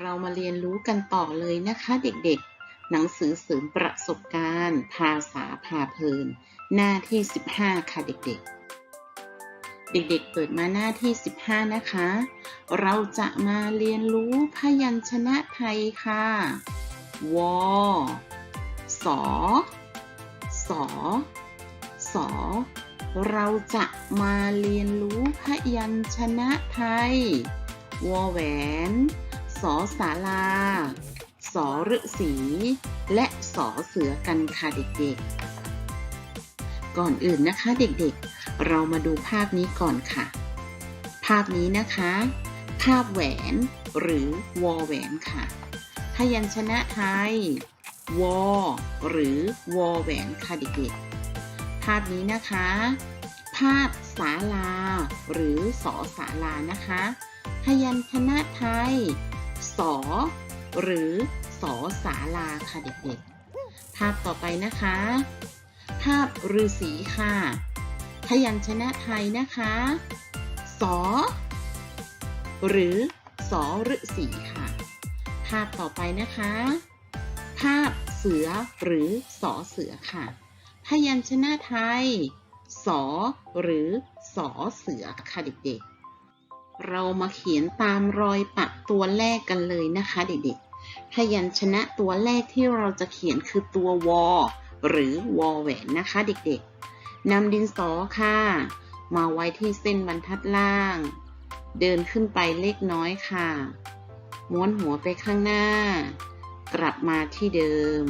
เรามาเรียนรู้กันต่อเลยนะคะเด็กๆ หนังสือเสริมประสบการณ์ ภาษาพาเพลิน หน้าที่ 15 ค่ะเด็กๆ เด็กๆ เปิดมาหน้าที่ 15 นะคะ เราจะมาเรียนรู้พยัญชนะไทยค่ะ วอสอสอสอเราจะมาเรียนรู้พยัญชนะไทย วอแหวน สอสาลา สอฤษี และสอเสือกันค่ะเด็กๆ ก่อนอื่นนะคะเด็กๆ เรามาดูภาพนี้ก่อนค่ะ ภาพนี้นะคะ ภาพแหวนหรือวอแหวนค่ะ พยัญชนะไทยวอหรือวอแหวนค่ะเด็กๆ ภาพนี้นะคะ ภาพศาลา หรือสอศาลานะคะ พยัญชนะไทย สอ หรือสอศาลาค่ะเด็กๆ ภาพต่อไปนะคะ ภาพฤาษีค่ะ พยัญชนะไทยนะคะ สอ หรือสอฤาษีค่ะ ภาพต่อไปนะคะ ภาพเสือหรือสอเสือค่ะ พยัญชนะไทย สอ หรือสอเสือค่ะเด็กๆ เรามาเขียนตามรอยปักตัวแรกกันเลยนะคะเด็กๆพยัญชนะตัวแรกที่เราจะเขียนคือตัววอหรือวอแหวนนะคะเด็กๆนำดินสอค่ะ มาไว้ที่เส้นบรรทัดล่าง เดินขึ้นไปเล็กน้อยค่ะ ม้วนหัวไปข้างหน้า กลับมาที่เดิม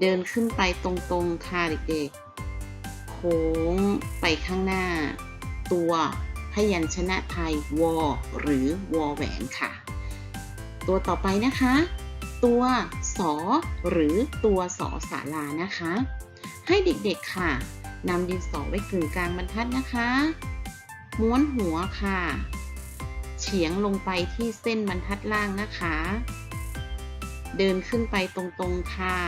เดินขึ้นไปตรงๆค่ะเด็กๆ โค้งไปข้างหน้า ตัว พยัญชนะไทยวอหรือวอแหวนค่ะ ตัวต่อไปนะคะ ตัวสอหรือตัวสอสาลานะคะ ให้เด็กๆค่ะนำดินสอไว้กึ่งกลางบรรทัดนะคะ ม้วนหัวค่ะ เฉียงลงไปที่เส้นบรรทัดล่างนะคะ เดินขึ้นไปตรงๆค่ะ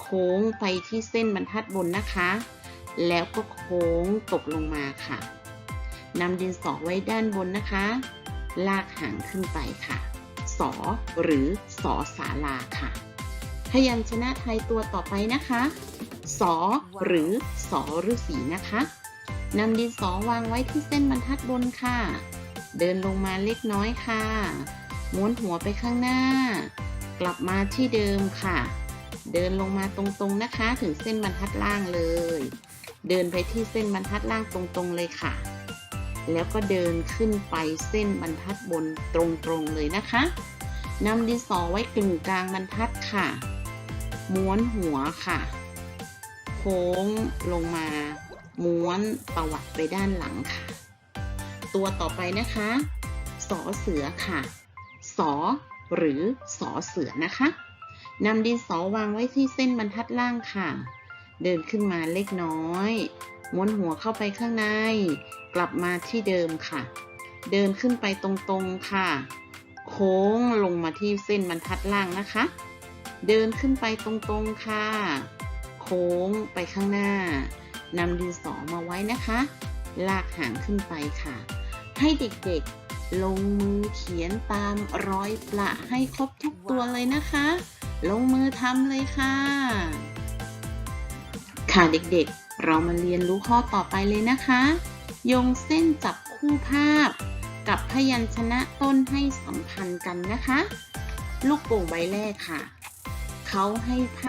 โค้งไปที่เส้นบรรทัดบนนะคะ แล้วก็โค้งตกลงมาค่ะ นำดินสอไว้ด้านบนนะคะ ลากหางขึ้นไปค่ะ สอหรือสอศาลาค่ะ พยัญชนะไทยตัวต่อไปนะคะ สอหรือสอฤาษีนะคะนำดินสอวางไว้ที่เส้นบรรทัดบนค่ะ เดินลงมาเล็กน้อยค่ะ ม้วนหัวไปข้างหน้า กลับมาที่เดิมค่ะ เดินลงมาตรงๆนะคะ ถึงเส้นบรรทัดล่างเลย เดินไปที่เส้นบรรทัดล่างตรงๆเลยค่ะ แล้วก็เดินขึ้นไปเส้นบรรทัดบนตรงๆเลยนะคะนำดินสอไว้กึ่งกลางบรรทัดค่ะ ม้วนหัวค่ะ โค้งลงมา ม้วนตวัดไปด้านหลังค่ะ ตัวต่อไปนะคะสอเสือค่ะ สอหรือสอเสือนะคะนำดินสอวางไว้ที่เส้นบรรทัดล่างค่ะ เดินขึ้นมาเล็กน้อย ม้วนหัวเข้าไปข้างใน กลับมาที่เดิมค่ะ เดินขึ้นไปตรงๆค่ะ โค้งลงมาที่เส้นบรรทัดล่างนะคะ เดินขึ้นไปตรงๆค่ะ โค้งไปข้างหน้านำดินสอมาไว้นะคะ ลากหางขึ้นไปค่ะ ให้เด็กๆ ลงมือเขียนตามรอยประให้ครบทุกตัวเลยนะคะ ลงมือทำเลยค่ะ ค่ะเด็กๆ เรามาเรียนรู้ข้อต่อไปเลยนะคะ โยงเส้นจับคู่ภาพ กับพยัญชนะต้นให้สัมพันธ์กันนะคะ ลูกโป่งใบแรกค่ะ เขาให้ภาพ